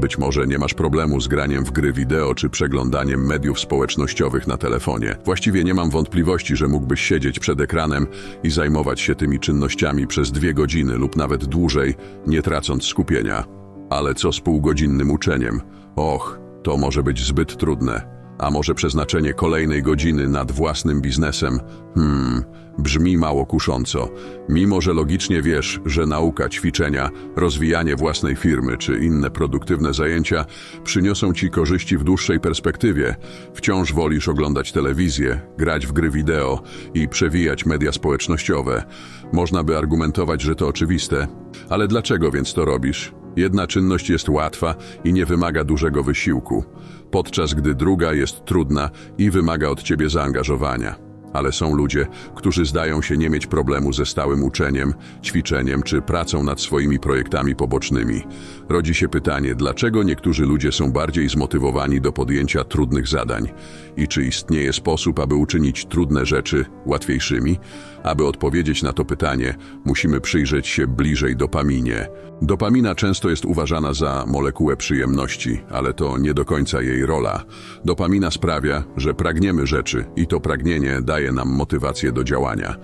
Być może nie masz problemu z graniem w gry wideo czy przeglądaniem mediów społecznościowych na telefonie. Właściwie nie mam wątpliwości, że mógłbyś siedzieć przed ekranem i zajmować się tymi czynnościami przez dwie godziny lub nawet dłużej, nie tracąc skupienia. Ale co z półgodzinnym uczeniem? Och, to może być zbyt trudne. A może przeznaczenie kolejnej godziny nad własnym biznesem? Hmm, brzmi mało kusząco. Mimo, że logicznie wiesz, że nauka, ćwiczenia, rozwijanie własnej firmy czy inne produktywne zajęcia przyniosą ci korzyści w dłuższej perspektywie, wciąż wolisz oglądać telewizję, grać w gry wideo i przewijać media społecznościowe. Można by argumentować, że to oczywiste, ale dlaczego więc to robisz? Jedna czynność jest łatwa i nie wymaga dużego wysiłku, podczas gdy druga jest trudna i wymaga od ciebie zaangażowania. Ale są ludzie, którzy zdają się nie mieć problemu ze stałym uczeniem, ćwiczeniem czy pracą nad swoimi projektami pobocznymi. Rodzi się pytanie, dlaczego niektórzy ludzie są bardziej zmotywowani do podjęcia trudnych zadań i czy istnieje sposób, aby uczynić trudne rzeczy łatwiejszymi? Aby odpowiedzieć na to pytanie, musimy przyjrzeć się bliżej dopaminie. Dopamina często jest uważana za molekułę przyjemności, ale to nie do końca jej rola. Dopamina sprawia, że pragniemy rzeczy i to pragnienie daje nam motywację do działania.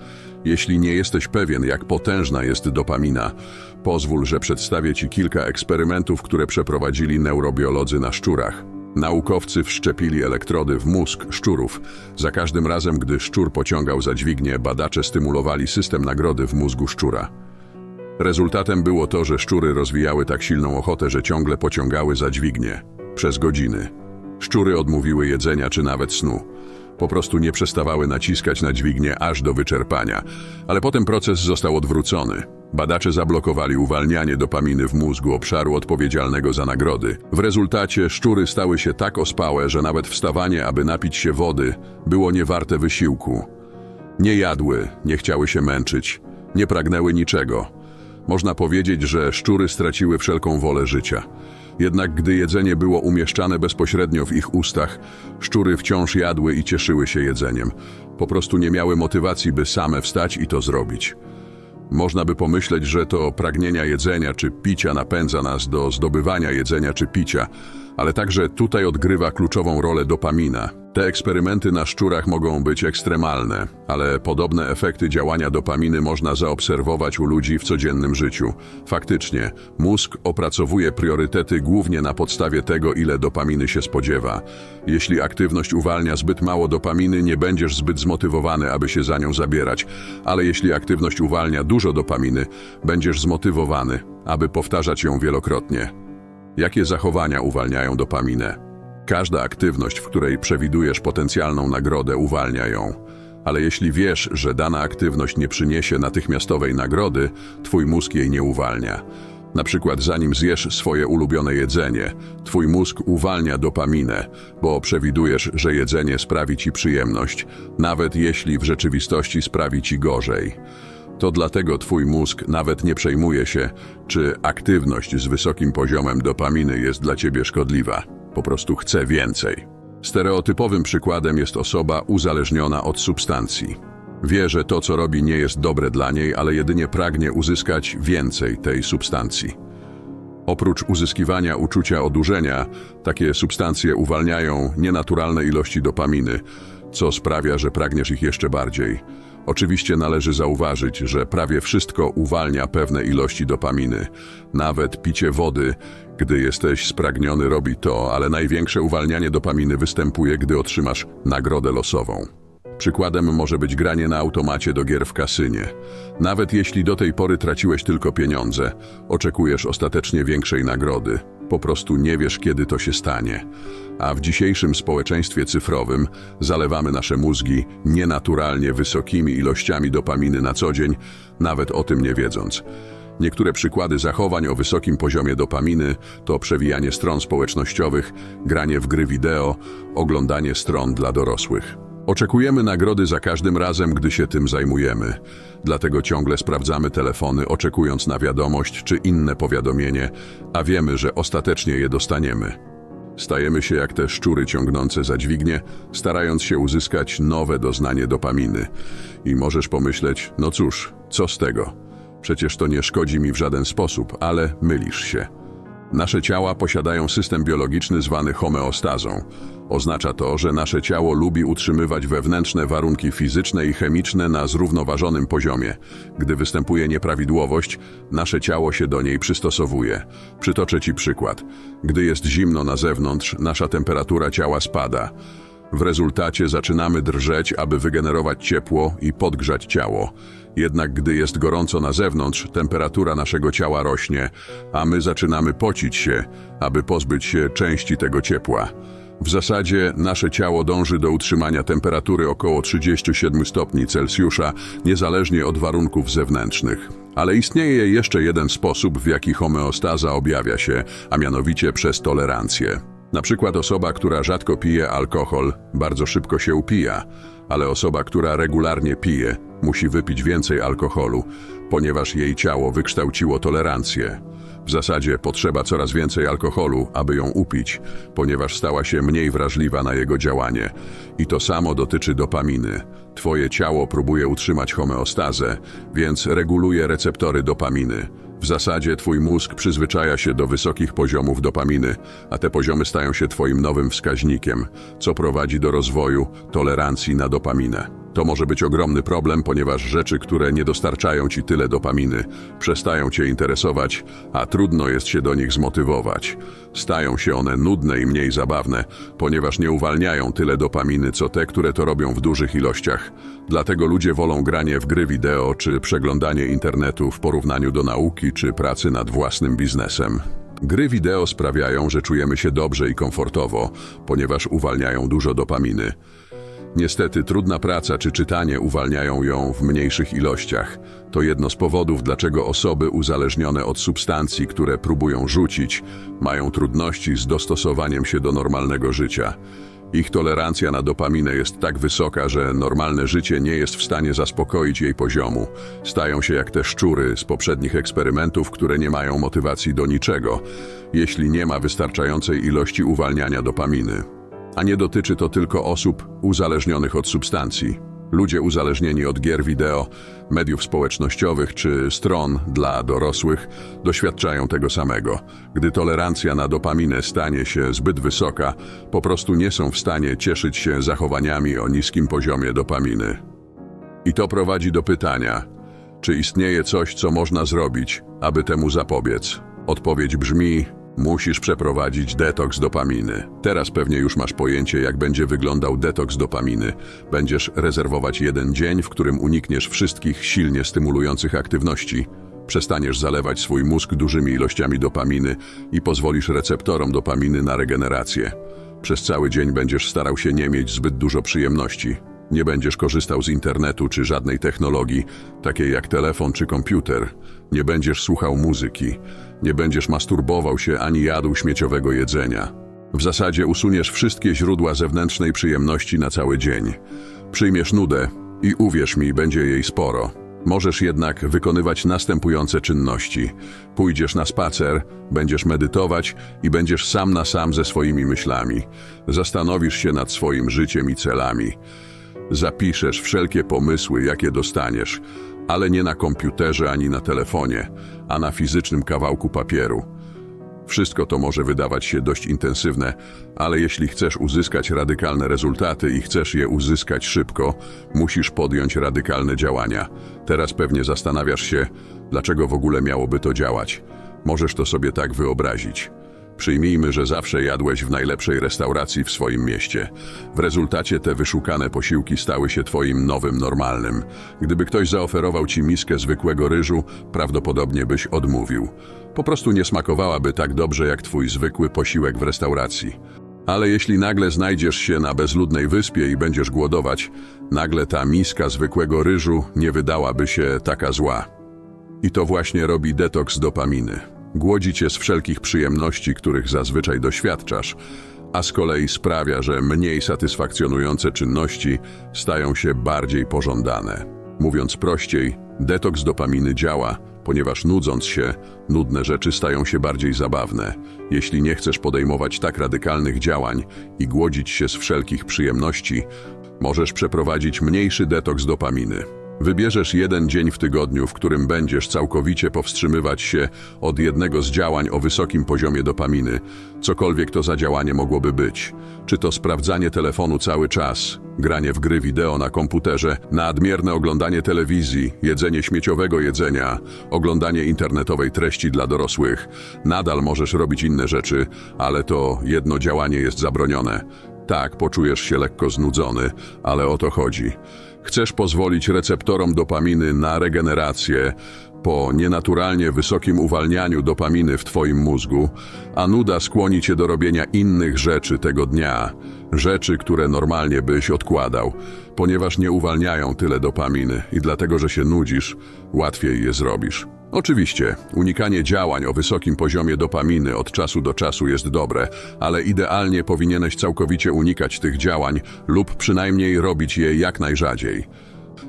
Jeśli nie jesteś pewien, jak potężna jest dopamina, pozwól, że przedstawię Ci kilka eksperymentów, które przeprowadzili neurobiolodzy na szczurach. Naukowcy wszczepili elektrody w mózg szczurów. Za każdym razem, gdy szczur pociągał za dźwignię, badacze stymulowali system nagrody w mózgu szczura. Rezultatem było to, że szczury rozwijały tak silną ochotę, że ciągle pociągały za dźwignię. Przez godziny. Szczury odmówiły jedzenia czy nawet snu. Po prostu nie przestawały naciskać na dźwignię aż do wyczerpania. Ale potem proces został odwrócony. Badacze zablokowali uwalnianie dopaminy w mózgu obszaru odpowiedzialnego za nagrody. W rezultacie szczury stały się tak ospałe, że nawet wstawanie, aby napić się wody, było niewarte wysiłku. Nie jadły, nie chciały się męczyć, nie pragnęły niczego. Można powiedzieć, że szczury straciły wszelką wolę życia. Jednak gdy jedzenie było umieszczane bezpośrednio w ich ustach, szczury wciąż jadły i cieszyły się jedzeniem. Po prostu nie miały motywacji, by same wstać i to zrobić. Można by pomyśleć, że to pragnienia jedzenia czy picia napędza nas do zdobywania jedzenia czy picia, ale także tutaj odgrywa kluczową rolę dopamina. Te eksperymenty na szczurach mogą być ekstremalne, ale podobne efekty działania dopaminy można zaobserwować u ludzi w codziennym życiu. Faktycznie, mózg opracowuje priorytety głównie na podstawie tego, ile dopaminy się spodziewa. Jeśli aktywność uwalnia zbyt mało dopaminy, nie będziesz zbyt zmotywowany, aby się za nią zabierać, ale jeśli aktywność uwalnia dużo dopaminy, będziesz zmotywowany, aby powtarzać ją wielokrotnie. Jakie zachowania uwalniają dopaminę? Każda aktywność, w której przewidujesz potencjalną nagrodę, uwalnia ją. Ale jeśli wiesz, że dana aktywność nie przyniesie natychmiastowej nagrody, twój mózg jej nie uwalnia. Na przykład zanim zjesz swoje ulubione jedzenie, twój mózg uwalnia dopaminę, bo przewidujesz, że jedzenie sprawi ci przyjemność, nawet jeśli w rzeczywistości sprawi ci gorzej. To dlatego twój mózg nawet nie przejmuje się, czy aktywność z wysokim poziomem dopaminy jest dla ciebie szkodliwa. Po prostu chce więcej. Stereotypowym przykładem jest osoba uzależniona od substancji. Wie, że to, co robi, nie jest dobre dla niej, ale jedynie pragnie uzyskać więcej tej substancji. Oprócz uzyskiwania uczucia odurzenia, takie substancje uwalniają nienaturalne ilości dopaminy, co sprawia, że pragniesz ich jeszcze bardziej. Oczywiście należy zauważyć, że prawie wszystko uwalnia pewne ilości dopaminy. Nawet picie wody, gdy jesteś spragniony, robi to, ale największe uwalnianie dopaminy występuje, gdy otrzymasz nagrodę losową. Przykładem może być granie na automacie do gier w kasynie. Nawet jeśli do tej pory traciłeś tylko pieniądze, oczekujesz ostatecznie większej nagrody. Po prostu nie wiesz, kiedy to się stanie. A w dzisiejszym społeczeństwie cyfrowym zalewamy nasze mózgi nienaturalnie wysokimi ilościami dopaminy na co dzień, nawet o tym nie wiedząc. Niektóre przykłady zachowań o wysokim poziomie dopaminy to przewijanie stron społecznościowych, granie w gry wideo, oglądanie stron dla dorosłych. Oczekujemy nagrody za każdym razem, gdy się tym zajmujemy. Dlatego ciągle sprawdzamy telefony, oczekując na wiadomość czy inne powiadomienie, a wiemy, że ostatecznie je dostaniemy. Stajemy się jak te szczury ciągnące za dźwignię, starając się uzyskać nowe doznanie dopaminy. I możesz pomyśleć, no cóż, co z tego? Przecież to nie szkodzi mi w żaden sposób, ale mylisz się. Nasze ciała posiadają system biologiczny zwany homeostazą. Oznacza to, że nasze ciało lubi utrzymywać wewnętrzne warunki fizyczne i chemiczne na zrównoważonym poziomie. Gdy występuje nieprawidłowość, nasze ciało się do niej przystosowuje. Przytoczę Ci przykład. Gdy jest zimno na zewnątrz, nasza temperatura ciała spada. W rezultacie zaczynamy drżeć, aby wygenerować ciepło i podgrzać ciało. Jednak gdy jest gorąco na zewnątrz, temperatura naszego ciała rośnie, a my zaczynamy pocić się, aby pozbyć się części tego ciepła. W zasadzie nasze ciało dąży do utrzymania temperatury około 37 stopni Celsjusza, niezależnie od warunków zewnętrznych. Ale istnieje jeszcze jeden sposób, w jaki homeostaza objawia się, a mianowicie przez tolerancję. Na przykład osoba, która rzadko pije alkohol, bardzo szybko się upija, ale osoba, która regularnie pije, musi wypić więcej alkoholu, ponieważ jej ciało wykształciło tolerancję. W zasadzie potrzeba coraz więcej alkoholu, aby ją upić, ponieważ stała się mniej wrażliwa na jego działanie. I to samo dotyczy dopaminy. Twoje ciało próbuje utrzymać homeostazę, więc reguluje receptory dopaminy. W zasadzie twój mózg przyzwyczaja się do wysokich poziomów dopaminy, a te poziomy stają się twoim nowym wskaźnikiem, co prowadzi do rozwoju tolerancji na dopaminę. To może być ogromny problem, ponieważ rzeczy, które nie dostarczają ci tyle dopaminy, przestają cię interesować, a trudno jest się do nich zmotywować. Stają się one nudne i mniej zabawne, ponieważ nie uwalniają tyle dopaminy, co te, które to robią w dużych ilościach. Dlatego ludzie wolą granie w gry wideo czy przeglądanie internetu w porównaniu do nauki czy pracy nad własnym biznesem. Gry wideo sprawiają, że czujemy się dobrze i komfortowo, ponieważ uwalniają dużo dopaminy. Niestety trudna praca czy czytanie uwalniają ją w mniejszych ilościach. To jedno z powodów, dlaczego osoby uzależnione od substancji, które próbują rzucić, mają trudności z dostosowaniem się do normalnego życia. Ich tolerancja na dopaminę jest tak wysoka, że normalne życie nie jest w stanie zaspokoić jej poziomu. Stają się jak te szczury z poprzednich eksperymentów, które nie mają motywacji do niczego, jeśli nie ma wystarczającej ilości uwalniania dopaminy. A nie dotyczy to tylko osób uzależnionych od substancji. Ludzie uzależnieni od gier wideo, mediów społecznościowych czy stron dla dorosłych doświadczają tego samego. Gdy tolerancja na dopaminę stanie się zbyt wysoka, po prostu nie są w stanie cieszyć się zachowaniami o niskim poziomie dopaminy. I to prowadzi do pytania, czy istnieje coś, co można zrobić, aby temu zapobiec? Odpowiedź brzmi: musisz przeprowadzić detoks dopaminy. Teraz pewnie już masz pojęcie, jak będzie wyglądał detoks dopaminy. Będziesz rezerwować jeden dzień, w którym unikniesz wszystkich silnie stymulujących aktywności. Przestaniesz zalewać swój mózg dużymi ilościami dopaminy i pozwolisz receptorom dopaminy na regenerację. Przez cały dzień będziesz starał się nie mieć zbyt dużo przyjemności. Nie będziesz korzystał z internetu czy żadnej technologii, takiej jak telefon czy komputer. Nie będziesz słuchał muzyki. Nie będziesz masturbował się ani jadł śmieciowego jedzenia. W zasadzie usuniesz wszystkie źródła zewnętrznej przyjemności na cały dzień. Przyjmiesz nudę i uwierz mi, będzie jej sporo. Możesz jednak wykonywać następujące czynności. Pójdziesz na spacer, będziesz medytować i będziesz sam na sam ze swoimi myślami. Zastanowisz się nad swoim życiem i celami. Zapiszesz wszelkie pomysły, jakie dostaniesz, ale nie na komputerze ani na telefonie, a na fizycznym kawałku papieru. Wszystko to może wydawać się dość intensywne, ale jeśli chcesz uzyskać radykalne rezultaty i chcesz je uzyskać szybko, musisz podjąć radykalne działania. Teraz pewnie zastanawiasz się, dlaczego w ogóle miałoby to działać. Możesz to sobie tak wyobrazić. Przyjmijmy, że zawsze jadłeś w najlepszej restauracji w swoim mieście. W rezultacie te wyszukane posiłki stały się twoim nowym normalnym. Gdyby ktoś zaoferował ci miskę zwykłego ryżu, prawdopodobnie byś odmówił. Po prostu nie smakowałaby tak dobrze jak twój zwykły posiłek w restauracji. Ale jeśli nagle znajdziesz się na bezludnej wyspie i będziesz głodować, nagle ta miska zwykłego ryżu nie wydałaby się taka zła. I to właśnie robi detoks dopaminy. Głodzi cię z wszelkich przyjemności, których zazwyczaj doświadczasz, a z kolei sprawia, że mniej satysfakcjonujące czynności stają się bardziej pożądane. Mówiąc prościej, detoks dopaminy działa, ponieważ nudząc się, nudne rzeczy stają się bardziej zabawne. Jeśli nie chcesz podejmować tak radykalnych działań i głodzić się z wszelkich przyjemności, możesz przeprowadzić mniejszy detoks dopaminy. Wybierzesz jeden dzień w tygodniu, w którym będziesz całkowicie powstrzymywać się od jednego z działań o wysokim poziomie dopaminy, cokolwiek to za działanie mogłoby być. Czy to sprawdzanie telefonu cały czas, granie w gry wideo na komputerze, nadmierne oglądanie telewizji, jedzenie śmieciowego jedzenia, oglądanie internetowej treści dla dorosłych. Nadal możesz robić inne rzeczy, ale to jedno działanie jest zabronione. Tak, poczujesz się lekko znudzony, ale o to chodzi. Chcesz pozwolić receptorom dopaminy na regenerację po nienaturalnie wysokim uwalnianiu dopaminy w Twoim mózgu, a nuda skłoni Cię do robienia innych rzeczy tego dnia, rzeczy, które normalnie byś odkładał, ponieważ nie uwalniają tyle dopaminy i dlatego, że się nudzisz, łatwiej je zrobisz. Oczywiście, unikanie działań o wysokim poziomie dopaminy od czasu do czasu jest dobre, ale idealnie powinieneś całkowicie unikać tych działań lub przynajmniej robić je jak najrzadziej.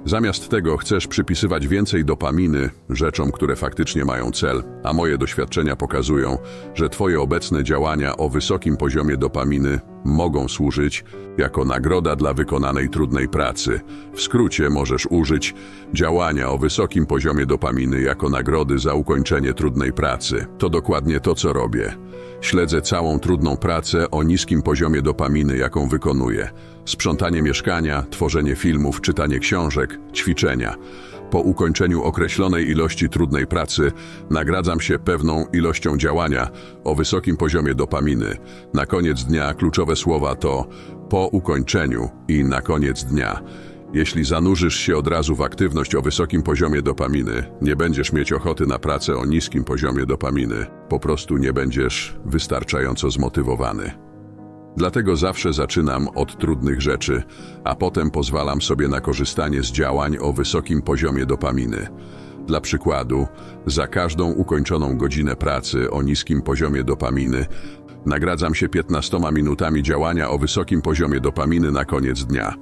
Zamiast tego chcesz przypisywać więcej dopaminy rzeczom, które faktycznie mają cel, a moje doświadczenia pokazują, że Twoje obecne działania o wysokim poziomie dopaminy mogą służyć jako nagroda dla wykonanej trudnej pracy. W skrócie możesz użyć działania o wysokim poziomie dopaminy jako nagrody za ukończenie trudnej pracy. To dokładnie to, co robię. Śledzę całą trudną pracę o niskim poziomie dopaminy, jaką wykonuję. Sprzątanie mieszkania, tworzenie filmów, czytanie książek, ćwiczenia. Po ukończeniu określonej ilości trudnej pracy nagradzam się pewną ilością działania o wysokim poziomie dopaminy. Na koniec dnia kluczowe słowa to po ukończeniu i na koniec dnia. Jeśli zanurzysz się od razu w aktywność o wysokim poziomie dopaminy, nie będziesz mieć ochoty na pracę o niskim poziomie dopaminy. Po prostu nie będziesz wystarczająco zmotywowany. Dlatego zawsze zaczynam od trudnych rzeczy, a potem pozwalam sobie na korzystanie z działań o wysokim poziomie dopaminy. Dla przykładu, za każdą ukończoną godzinę pracy o niskim poziomie dopaminy nagradzam się 15 minutami działania o wysokim poziomie dopaminy na koniec dnia.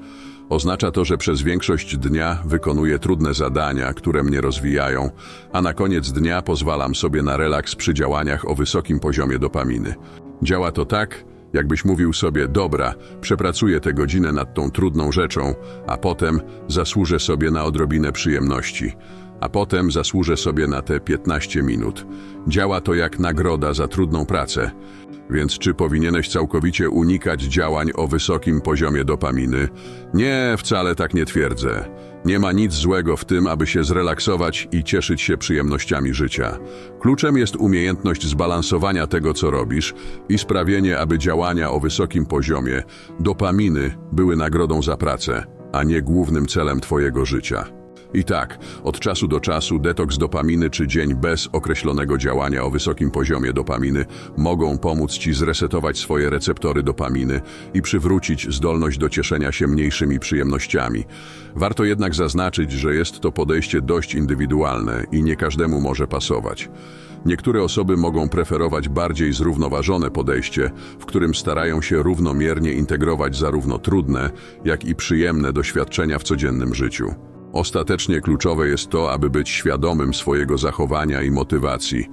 Oznacza to, że przez większość dnia wykonuję trudne zadania, które mnie rozwijają, a na koniec dnia pozwalam sobie na relaks przy działaniach o wysokim poziomie dopaminy. Działa to tak, jakbyś mówił sobie, dobra, przepracuję tę godzinę nad tą trudną rzeczą, a potem zasłużę sobie na odrobinę przyjemności, a potem zasłużę sobie na te 15 minut. Działa to jak nagroda za trudną pracę. Więc czy powinieneś całkowicie unikać działań o wysokim poziomie dopaminy? Nie, wcale tak nie twierdzę. Nie ma nic złego w tym, aby się zrelaksować i cieszyć się przyjemnościami życia. Kluczem jest umiejętność zbalansowania tego, co robisz i sprawienie, aby działania o wysokim poziomie dopaminy były nagrodą za pracę, a nie głównym celem Twojego życia. I tak, od czasu do czasu detoks dopaminy czy dzień bez określonego działania o wysokim poziomie dopaminy mogą pomóc Ci zresetować swoje receptory dopaminy i przywrócić zdolność do cieszenia się mniejszymi przyjemnościami. Warto jednak zaznaczyć, że jest to podejście dość indywidualne i nie każdemu może pasować. Niektóre osoby mogą preferować bardziej zrównoważone podejście, w którym starają się równomiernie integrować zarówno trudne, jak i przyjemne doświadczenia w codziennym życiu. Ostatecznie kluczowe jest to, aby być świadomym swojego zachowania i motywacji,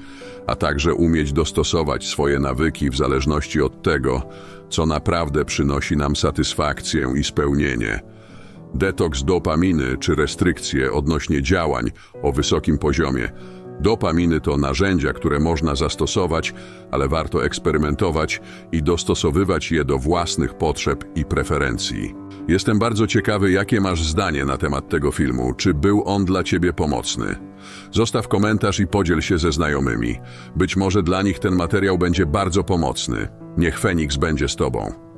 a także umieć dostosować swoje nawyki w zależności od tego, co naprawdę przynosi nam satysfakcję i spełnienie. Detoks dopaminy czy restrykcje odnośnie działań o wysokim poziomie. Dopaminy to narzędzia, które można zastosować, ale warto eksperymentować i dostosowywać je do własnych potrzeb i preferencji. Jestem bardzo ciekawy, jakie masz zdanie na temat tego filmu. Czy był on dla Ciebie pomocny? Zostaw komentarz i podziel się ze znajomymi. Być może dla nich ten materiał będzie bardzo pomocny. Niech Feniks będzie z Tobą.